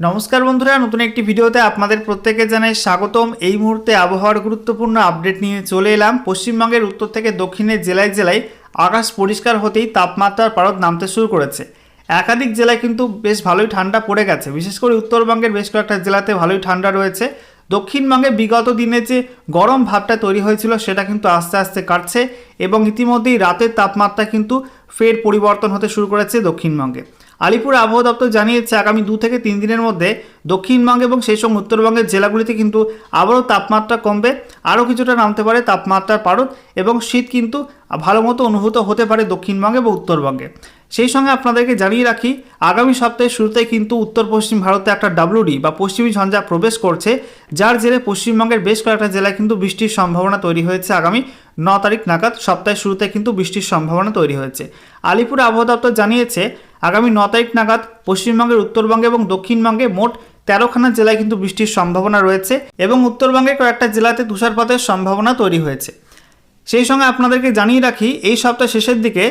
নমস্কার বন্ধুরা, নতুন একটি ভিডিওতে আপনাদের প্রত্যেকে জানাই স্বাগতম। এই মুহূর্তে আবহাওয়ার গুরুত্বপূর্ণ আপডেট নিয়ে চলে এলাম। পশ্চিমবঙ্গের উত্তর থেকে দক্ষিণের জেলায় জেলায় আকাশ পরিষ্কার হতেই তাপমাত্রার পারদ নামতে শুরু করেছে। একাধিক জেলায় কিন্তু বেশ ভালোই ঠান্ডা পড়ে গেছে। বিশেষ করে উত্তরবঙ্গের বেশ কয়েকটা জেলাতে ভালোই ঠান্ডা রয়েছে। দক্ষিণবঙ্গে বিগত দিনে যে গরম ভাবটা তৈরি হয়েছিল, সেটা কিন্তু আস্তে আস্তে কাটছে এবং ইতিমধ্যেই রাতের তাপমাত্রা কিন্তু ফের পরিবর্তন হতে শুরু করেছে দক্ষিণবঙ্গে। আলিপুর আবহাওয়া দপ্তর জানিয়েছে, আগামী দু থেকে তিন দিনের মধ্যে দক্ষিণবঙ্গ এবং সেই সঙ্গে উত্তরবঙ্গের জেলাগুলিতে কিন্তু আবারও তাপমাত্রা কমবে। আরও কিছুটা নামতে পারে তাপমাত্রার পারদ এবং শীত কিন্তু ভালো মতো অনুভূত হতে পারে দক্ষিণবঙ্গে এবং উত্তরবঙ্গে। সেই সঙ্গে আপনাদেরকে জানিয়ে রাখি, আগামী সপ্তাহের শুরুতেই কিন্তু উত্তর পশ্চিম ভারতে একটা ডাব্লুডি বা পশ্চিমী ঝঞ্ঝা প্রবেশ করছে, যার জেরে পশ্চিমবঙ্গের বেশ কয়েকটা জেলায় কিন্তু বৃষ্টির সম্ভাবনা তৈরি হয়েছে আগামী ন তারিখ নাগাদ। সপ্তাহের শুরুতে কিন্তু বৃষ্টির সম্ভাবনা তৈরি হয়েছে। আলিপুর আবহাওয়া দপ্তর জানিয়েছে, আগামী ন তারিখ নাগাদ পশ্চিমবঙ্গের উত্তরবঙ্গে এবং দক্ষিণবঙ্গে মোট তেরোখানা জেলায় কিন্তু বৃষ্টির সম্ভাবনা রয়েছে এবং উত্তরবঙ্গের কয়েকটা জেলাতে তুষারপাতের সম্ভাবনা তৈরি হয়েছে। সেই সঙ্গে আপনাদেরকে জানিয়ে রাখি, এই সপ্তাহ শেষের দিকে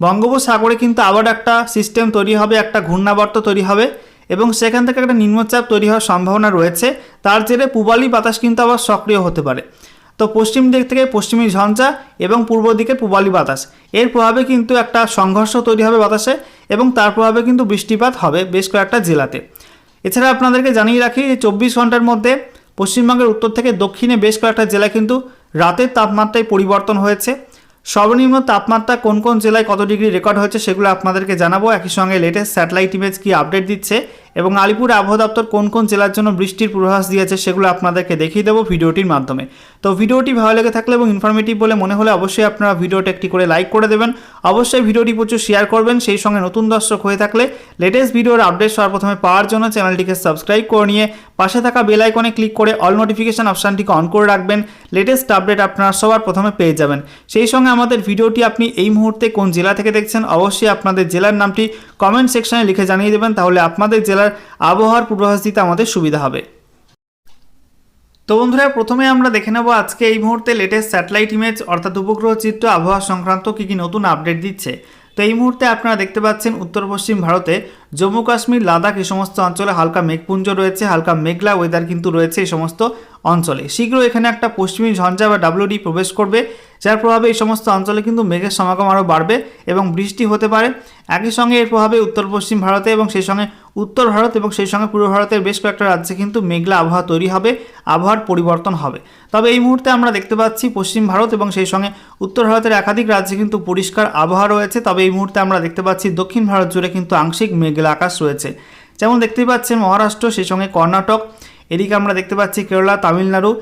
বঙ্গোপসাগরে কিন্তু আবার একটা সিস্টেম তৈরি হবে, একটা ঘূর্ণাবর্ত তৈরি হবে এবং সেখান থেকে একটা নিম্নচাপ তৈরি হওয়ার সম্ভাবনা রয়েছে। তার জেরে পূবালি বাতাস কিন্তু আবার সক্রিয় হতে পারে। তো পশ্চিম দিক থেকে পশ্চিমী ঝঞ্ঝা এবং পূর্ব দিকে পূবালি বাতাস, এর প্রভাবে কিন্তু একটা সংঘর্ষ তৈরি হবে বাতাসে এবং তার প্রভাবে কিন্তু বৃষ্টিপাত হবে বেশ কয়েকটা জেলাতে। এছাড়া আপনাদেরকে জানিয়ে রাখি যে চব্বিশ ঘণ্টার মধ্যে পশ্চিমবঙ্গের উত্তর থেকে দক্ষিণে বেশ কয়েকটা জেলায় কিন্তু রাতের তাপমাত্রায় পরিবর্তন হয়েছে। সর্বনিম্ন তাপমাত্রা কোন কোন জেলায় কত ডিগ্রি রেকর্ড হয়েছে সেগুলো আপনাদেরকে জানাব। একই সঙ্গে লেটেস্ট স্যাটেলাইট ইমেজ কি আপডেট দিচ্ছে? এবং আলিপুর আবহাওয়া দপ্তর কোন কোন জেলার জন্য বৃষ্টির পূর্বাভাস দিয়েছে সেগুলো আপনাদেরকে দেখিয়ে দেবো ভিডিওটির মাধ্যমে। তো ভিডিওটি ভালো লেগে থাকলে এবং ইনফরমেটিভ বলে মনে হলে অবশ্যই আপনারা ভিডিওটা একটি করে লাইক করে দেবেন। অবশ্যই ভিডিওটি প্রচুর শেয়ার করবেন। সেই সঙ্গে নতুন দর্শক হয়ে থাকলে লেটেস্ট ভিডিওর আপডেট সর্বপ্রথমে পাওয়ার জন্য চ্যানেলটিকে সাবস্ক্রাইব করে নিয়ে পাশে থাকা বেল আইকনে ক্লিক করে অল নোটিফিকেশন অপশানটিকে অন করে রাখবেন। লেটেস্ট আপডেট আপনারা সবার প্রথমে পেয়ে যাবেন। সেই সঙ্গে আমাদের ভিডিওটি আপনি এই মুহূর্তে কোন জেলা থেকে দেখছেন অবশ্যই আপনাদের জেলার নামটি কমেন্ট সেকশনে লিখে জানিয়ে দেবেন। তাহলে আপনাদের জেলার আবহাওয়ার পূর্বাভাস দিতে আমাদের সুবিধা হবে। তো বন্ধুরা, প্রথমে আমরা দেখে নেব আজকে এই মুহূর্তে লেটেস্ট স্যাটেলাইট ইমেজ অর্থাৎ উপগ্রহ চিত্র আবহাওয়া সংক্রান্ত কী কী নতুন আপডেট দিচ্ছে। তো এই মুহূর্তে আপনারা দেখতে পাচ্ছেন উত্তর পশ্চিম ভারতে জম্মু কাশ্মীর, লাদাখ, এই সমস্ত অঞ্চলে হালকা মেঘপুঞ্জ রয়েছে, হালকা মেঘলা ওয়েদার কিন্তু রয়েছে এই সমস্ত অঞ্চলে। শীঘ্র এখানে একটা পশ্চিমী ঝঞ্ঝা বা ডাব্লিউডি প্রবেশ করবে, যার প্রভাবে এই সমস্ত অঞ্চলে কিন্তু মেঘের সমাগম আরও বাড়বে এবং বৃষ্টি হতে পারে। একই সঙ্গে এর প্রভাবে উত্তর পশ্চিম ভারতে এবং সেই সঙ্গে উত্তর ভারত এবং সেই সঙ্গে পূর্ব ভারতের বেশ কয়েকটা রাজ্যে কিন্তু মেঘলা আবহাওয়া তৈরি হবে, আবহাওয়ার পরিবর্তন হবে। তবে এই মুহূর্তে আমরা দেখতে পাচ্ছি পশ্চিম ভারত এবং সেই সঙ্গে উত্তর ভারতের একাধিক রাজ্যে কিন্তু পরিষ্কার আবহাওয়া রয়েছে। তবে এই মুহূর্তে আমরা দেখতে পাচ্ছি দক্ষিণ ভারত জুড়ে কিন্তু আংশিক মেঘলা আকাশ রয়েছে। যেমন দেখতে পাচ্ছেন মহারাষ্ট্র, সেই সঙ্গে কর্ণাটক এদিকে আমরা দেখতে পাচ্ছি কেরলা, তামিলনাড়ু,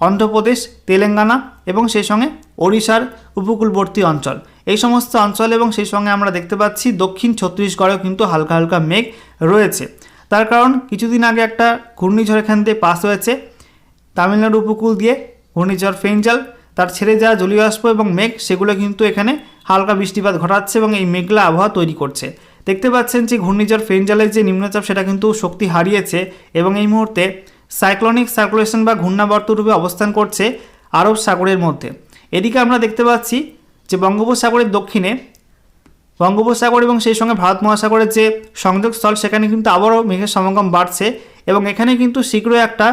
অন্ধ্রপ্রদেশ, তেলেঙ্গানা এবং সেই সঙ্গে ওড়িশার উপকূলবর্তী অঞ্চল। এই সমস্ত অঞ্চল এবং সেই সঙ্গে আমরা দেখতে পাচ্ছি দক্ষিণ ছত্তিশগড়েও কিন্তু হালকা হালকা মেঘ রয়েছে। তার কারণ কিছুদিন আগে একটা ঘূর্ণিঝড় এখান দিয়ে পাস হয়েছে। তামিলনাড়ু উপকূল দিয়ে ঘূর্ণিঝড় ফেঞ্জাল তার ছেড়ে যাওয়া জলীয় বাষ্প এবং মেঘ, সেগুলো কিন্তু এখানে হালকা বৃষ্টিপাত ঘটাচ্ছে এবং এই মেঘলা আবহাওয়া তৈরি করছে। দেখতে পাচ্ছেন যে ঘূর্ণিঝড় ফেঞ্জালের যে নিম্নচাপ, সেটা কিন্তু শক্তি হারিয়েছে এবং এই মুহূর্তে সাইক্লনিক সার্কুলেশন বা ঘূর্ণাবর্ত রূপে অবস্থান করছে আরব সাগরের মধ্যে। এদিকে আমরা দেখতে পাচ্ছি যে বঙ্গোপসাগরের দক্ষিণে, বঙ্গোপসাগর এবং সেই সঙ্গে ভারত মহাসাগরের যে সংযোগস্থল, সেখানে কিন্তু আবারও মেঘের সমাগম বাড়ছে এবং এখানে কিন্তু শীঘ্রই একটা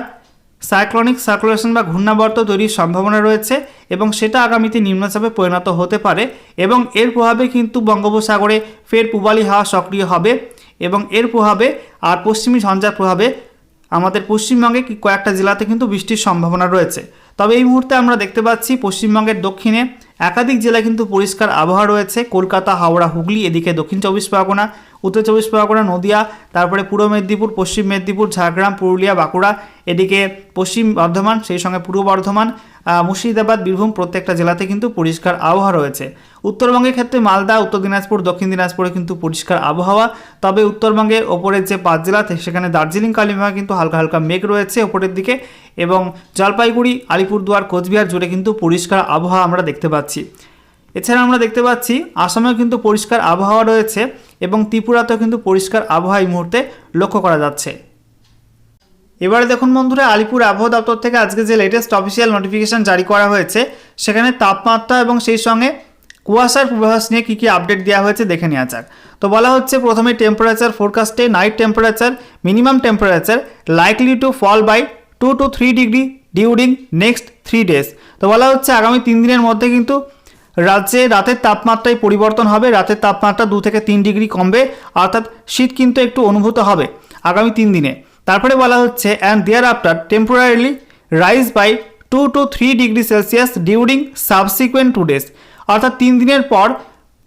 সাইক্লনিক সার্কুলেশন বা ঘূর্ণাবর্ত তৈরির সম্ভাবনা রয়েছে এবং সেটা আগামীতে নিম্নচাপে পরিণত হতে পারে এবং এর প্রভাবে কিন্তু বঙ্গোপসাগরে ফের পূবালি হাওয়া সক্রিয় হবে এবং এর প্রভাবে আর পশ্চিমী ঝঞ্ঝার প্রভাবে আমাদের পশ্চিমবঙ্গে কয়েকটা জেলাতে কিন্তু বৃষ্টির সম্ভাবনা রয়েছে। তবে এই মুহূর্তে আমরা দেখতে পাচ্ছি পশ্চিমবঙ্গের দক্ষিণে একাধিক জেলায় কিন্তু পরিষ্কার আবহাওয়া রয়েছে। কলকাতা, হাওড়া, হুগলি, এদিকে দক্ষিণ চব্বিশ পরগনা, উত্তর চব্বিশ পরগনা, নদিয়া, তারপরে পূর্ব মেদিনীপুর, পশ্চিম মেদিনীপুর, ঝাড়গ্রাম, পুরুলিয়া, বাঁকুড়া, এদিকে পশ্চিম বর্ধমান, সেই সঙ্গে পূর্ব বর্ধমান মুর্শিদাবাদ, বীরভূম প্রত্যেকটা জেলাতে কিন্তু পরিষ্কার আবহাওয়া রয়েছে। উত্তরবঙ্গের ক্ষেত্রে মালদা, উত্তর দিনাজপুর, দক্ষিণ দিনাজপুরে কিন্তু পরিষ্কার আবহাওয়া। তবে উত্তরবঙ্গের ওপরের যে পাঁচ জেলা থেকে সেখানে দার্জিলিং কালিম্পংয়ে কিন্তু হালকা হালকা মেঘ রয়েছে ওপরের দিকে এবং জলপাইগুড়ি, আলিপুরদুয়ার, কোচবিহার জুড়ে কিন্তু পরিষ্কার আবহাওয়া আমরা দেখতে পাচ্ছি। এছাড়া আমরা দেখতে পাচ্ছি আসামেও কিন্তু পরিষ্কার আবহাওয়া রয়েছে এবং ত্রিপুরাতেও কিন্তু পরিষ্কার আবহাওয়া এই মুহূর্তে লক্ষ্য করা যাচ্ছে। এবারে দেখুন বন্ধুরা, আলিপুর আবহাওয়া দপ্তর থেকে আজকে যে লেটেস্ট অফিসিয়াল নোটিফিকেশন জারি করা হয়েছে, সেখানে তাপমাত্রা এবং সেই সঙ্গে কুয়াশার পূর্বাভাস নিয়ে কী কী আপডেট দেওয়া হয়েছে দেখে নেওয়া যাক। তো বলা হচ্ছে প্রথমে temperature ফোরকাস্টে night temperature minimum temperature likely to fall by two to three degree during next three days তো বলা হচ্ছে আগামী তিন দিনের মধ্যে কিন্তু রাজ্যে রাতের তাপমাত্রায় পরিবর্তন হবে, রাতের তাপমাত্রা দু থেকে তিন ডিগ্রি কমবে, অর্থাৎ শীত কিন্তু একটু অনুভূত হবে আগামী তিন দিনে। তারপরে বলা হচ্ছে and thereafter temporarily rise by two to three degree Celsius during subsequent two days অর্থাৎ তিন দিনের পর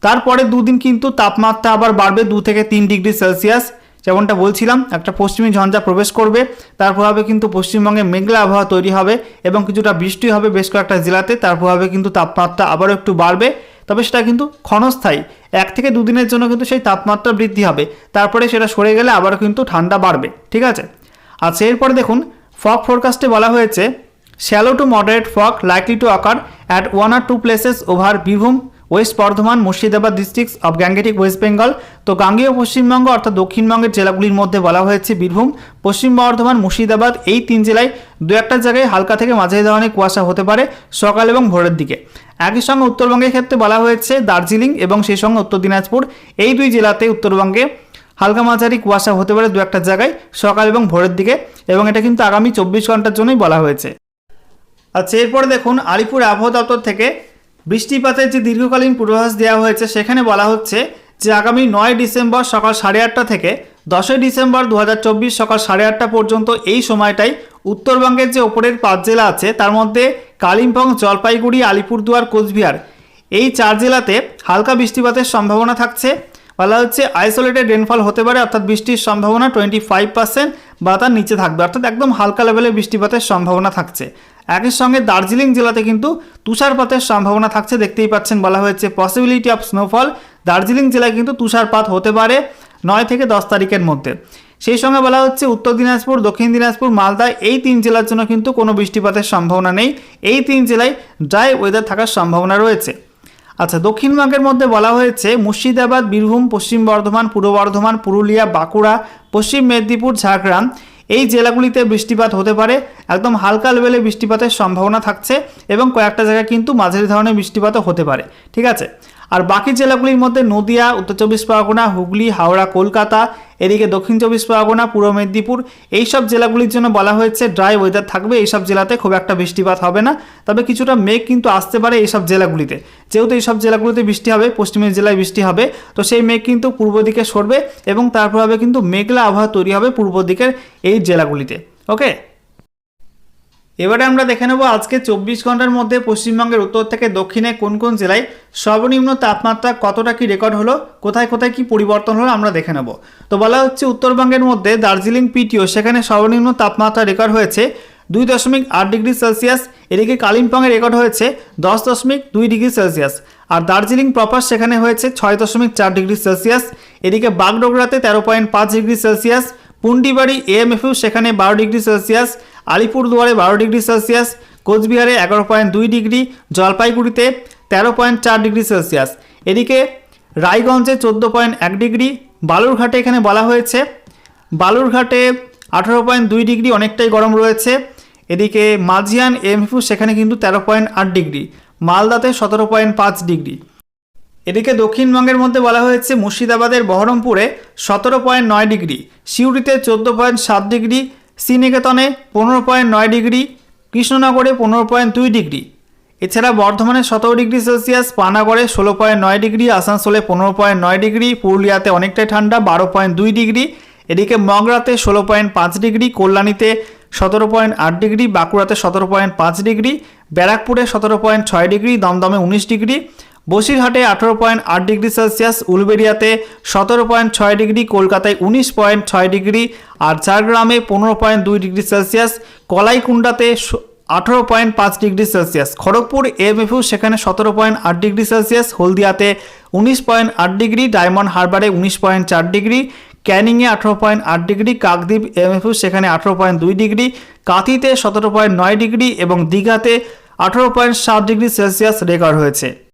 তারপরে দুদিন কিন্তু তাপমাত্রা আবার বাড়বে দু থেকে তিন ডিগ্রি সেলসিয়াস যেমনটা বলছিলাম, একটা পশ্চিমী ঝঞ্ঝা প্রবেশ করবে তার প্রভাবে কিন্তু পশ্চিমবঙ্গে মেঘলা আবহাওয়া তৈরি হবে এবং কিছুটা বৃষ্টি হবে বেশ কয়েকটা জেলাতে তার প্রভাবে কিন্তু তাপমাত্রা আবারও একটু বাড়বে। তবে সেটা কিন্তু ক্ষণস্থায়ী। এক থেকে দুদিনের জন্য কিন্তু সেই তাপমাত্রা বৃদ্ধি হবে। তারপরে সেটা সরে গেলে আবারও কিন্তু ঠান্ডা বাড়বে। ঠিক আছে? আচ্ছা এরপরে দেখুন ফগ ফোরকাস্টে বলা হয়েছে shallow to moderate fog likely to occur at one or two places over Birbhum west Bardhaman, Murshidabad districts of Gangetic West Bengal তো গাঙ্গেয় পশ্চিমবঙ্গ অর্থাৎ দক্ষিণবঙ্গের জেলাগুলির মধ্যে বলা হয়েছে বীরভূম, পশ্চিম বর্ধমান, মুর্শিদাবাদ, এই তিন জেলায় দু একটা জায়গায় হালকা থেকে মাঝারি ধরনের কুয়াশা হতে পারে সকাল এবং ভোরের দিকে। একই সঙ্গে উত্তরবঙ্গের ক্ষেত্রে বলা হয়েছে দার্জিলিং এবং সেই সঙ্গে উত্তর দিনাজপুর, এই দুই জেলাতে উত্তরবঙ্গে হালকা মাঝারি কুয়াশা হতে পারে দু একটা জায়গায় সকাল এবং ভোরের দিকে এবং এটা কিন্তু আগামী চব্বিশ ঘণ্টার জন্যই বলা হয়েছে। আচ্ছা এরপরে দেখুন আলিপুর আবহাওয়া দপ্তর থেকে বৃষ্টিপাতের যে দীর্ঘকালীন পূর্বাভাস দেওয়া হয়েছে, সেখানে বলা হচ্ছে যে আগামী নয় ডিসেম্বর সকাল সাড়ে আটটা থেকে দশই ডিসেম্বর দু হাজার চব্বিশ সকাল সাড়ে আটটা পর্যন্ত এই সময়টাই উত্তরবঙ্গের যে ওপরের পাঁচ জেলা আছে, তার মধ্যে কালিম্পং, জলপাইগুড়ি, আলিপুরদুয়ার, কোচবিহার, এই চার জেলাতে হালকা বৃষ্টিপাতের সম্ভাবনা থাকছে। বলা হচ্ছে আইসোলেটেড রেনফল হতে পারে, অর্থাৎ বৃষ্টির সম্ভাবনা টোয়েন্টি ফাইভ পার্সেন্ট বা তার নিচে থাকবে। অর্থাৎ একদম হালকা লেভেলের বৃষ্টিপাতের সম্ভাবনা থাকছে। একই সঙ্গে দার্জিলিং জেলাতে কিন্তু তুষারপাতের সম্ভাবনা থাকছে, দেখতেই পাচ্ছেন বলা হয়েছে পসিবিলিটি অফ স্নোফল দার্জিলিং জেলায় কিন্তু তুষারপাত হতে পারে নয় থেকে দশ তারিখের মধ্যে। সেই সঙ্গে বলা হচ্ছে উত্তর দিনাজপুর, দক্ষিণ দিনাজপুর মালদা এই তিন জেলার জন্য কিন্তু কোনো বৃষ্টিপাতের সম্ভাবনা নেই। এই তিন জেলায় ড্রাই ওয়েদার থাকার সম্ভাবনা রয়েছে। আচ্ছা দক্ষিণবঙ্গের মধ্যে বলা হয়েছে, মুর্শিদাবাদ, বীরভূম, পশ্চিম বর্ধমান, পূর্ব বর্ধমান, পুরুলিয়া, বাঁকুড়া, পশ্চিম মেদিনীপুর, ঝাড়গ্রাম, এই জেলাগুলিতে বৃষ্টিপাত হতে পারে। একদম হালকা লেভেলে বৃষ্টিপাতের সম্ভাবনা থাকছে এবং কয়েকটা জায়গায় কিন্তু মাঝারি ধরনের বৃষ্টিপাতও হতে পারে। ঠিক আছে? আর বাকি জেলাগুলির মধ্যে নদিয়া, উত্তর চব্বিশ পরগনা, হুগলি, হাওড়া, কলকাতা, এদিকে দক্ষিণ চব্বিশ পরগনা, পূর্ব মেদিনীপুর, এইসব জেলাগুলির জন্য বলা হয়েছে ড্রাই ওয়েদার থাকবে। এইসব জেলাতে খুব একটা বৃষ্টিপাত হবে না। তবে কিছুটা মেঘ কিন্তু আসতে পারে এইসব জেলাগুলিতে। যেহেতু এইসব জেলাগুলিতে বৃষ্টি হবে, পশ্চিমের জেলায় বৃষ্টি হবে, তো সেই মেঘ কিন্তু পূর্ব দিকে সরবে এবং তার প্রভাবে কিন্তু মেঘলা আবহাওয়া তৈরি হবে পূর্ব দিকের এই জেলাগুলিতে। ওকে এবারে আমরা দেখে নেব আজকে চব্বিশ ঘণ্টার মধ্যে পশ্চিমবঙ্গের উত্তর থেকে দক্ষিণে কোন কোন জেলায় সর্বনিম্ন তাপমাত্রা কতটা কি রেকর্ড হলো, কোথায় কোথায় কি পরিবর্তন হলো আমরা দেখে নেব। তো বলা হচ্ছে উত্তরবঙ্গের মধ্যে দার্জিলিং পিটিও, সেখানে সর্বনিম্ন তাপমাত্রা রেকর্ড হয়েছে দুই দশমিক আট ডিগ্রি সেলসিয়াস, এদিকে কালিম্পংয়ে রেকর্ড হয়েছে দশ দশমিক দুই ডিগ্রি সেলসিয়াস, আর দার্জিলিং প্রপার সেখানে হয়েছে ছয় দশমিক চার ডিগ্রি সেলসিয়াস, এদিকে বাগডোগরাতে তেরো পয়েন্ট পাঁচ ডিগ্রি সেলসিয়াস পুন্ডিবাড়ি এএমএফইউ সেখানে বারো ডিগ্রি সেলসিয়াস। আলিপুরদুয়ারে বারো ডিগ্রি সেলসিয়াস। কোচবিহারে এগারো পয়েন্ট দুই ডিগ্রি। জলপাইগুড়িতে তেরো পয়েন্ট চার ডিগ্রি সেলসিয়াস। এদিকে রায়গঞ্জে চোদ্দ পয়েন্ট এক ডিগ্রি। বালুরঘাটে এখানে বলা হয়েছে, বালুরঘাটে আঠারো পয়েন্ট দুই ডিগ্রি, অনেকটাই গরম রয়েছে। এদিকে মাঝিয়ান এমএফইউ সেখানে কিন্তু তেরো পয়েন্ট আট ডিগ্রি। মালদাতে সতেরো পয়েন্ট পাঁচ ডিগ্রি। এদিকে দক্ষিণবঙ্গের মধ্যে বলা হয়েছে, মুর্শিদাবাদের বহরমপুরে সতেরো পয়েন্ট নয় ডিগ্রি, সিউড়িতে চোদ্দ পয়েন্ট সাত ডিগ্রি, শ্রীনিকেতনে পনেরো পয়েন্ট নয় ডিগ্রি, কৃষ্ণনগরে পনেরো পয়েন্ট দুই ডিগ্রি। এছাড়া বর্ধমানে সতেরো ডিগ্রি সেলসিয়াস, পানাগড়ে ষোলো পয়েন্ট নয় ডিগ্রি, আসানসোলে পনেরো পয়েন্ট নয় ডিগ্রি, পুরুলিয়াতে অনেকটাই ঠান্ডা, বারো পয়েন্ট দুই ডিগ্রি। এদিকে মগরাতে ষোলো পয়েন্ট পাঁচ ডিগ্রি, কল্যাণীতে সতেরো পয়েন্ট আট ডিগ্রি, বাঁকুড়াতে সতেরো পয়েন্ট পাঁচ ডিগ্রি, ব্যারাকপুরে সতেরো পয়েন্ট ছয় ডিগ্রি, দমদমে উনিশ ডিগ্রি বসিরহাটে আঠেরো পয়েন্ট আট ডিগ্রি সেলসিয়াস উলবেরিয়াতে সতেরো পয়েন্ট ছয় ডিগ্রি, কলকাতায় উনিশ পয়েন্ট ছয় ডিগ্রি আর ঝাড়গ্রামে পনেরো পয়েন্ট দুই ডিগ্রি সেলসিয়াস, কলাইকুণ্ডাতে আঠেরো পয়েন্ট পাঁচ ডিগ্রি সেলসিয়াস, খড়গপুর এমএফইউ সেখানে সতেরো পয়েন্ট আট ডিগ্রি সেলসিয়াস, হলদিয়াতে উনিশ পয়েন্ট আট ডিগ্রি, ডায়মন্ড হারবারে উনিশ পয়েন্ট চার ডিগ্রি, ক্যানিংয়ে আঠেরো পয়েন্ট আট ডিগ্রি, কাকদ্বীপ এমএফইউ সেখানে আঠেরো পয়েন্ট দুই ডিগ্রি, কাঁথিতে সতেরো পয়েন্ট নয় ডিগ্রি এবং দীঘাতে আঠেরো পয়েন্ট সাত ডিগ্রি সেলসিয়াস রেকর্ড হয়েছে।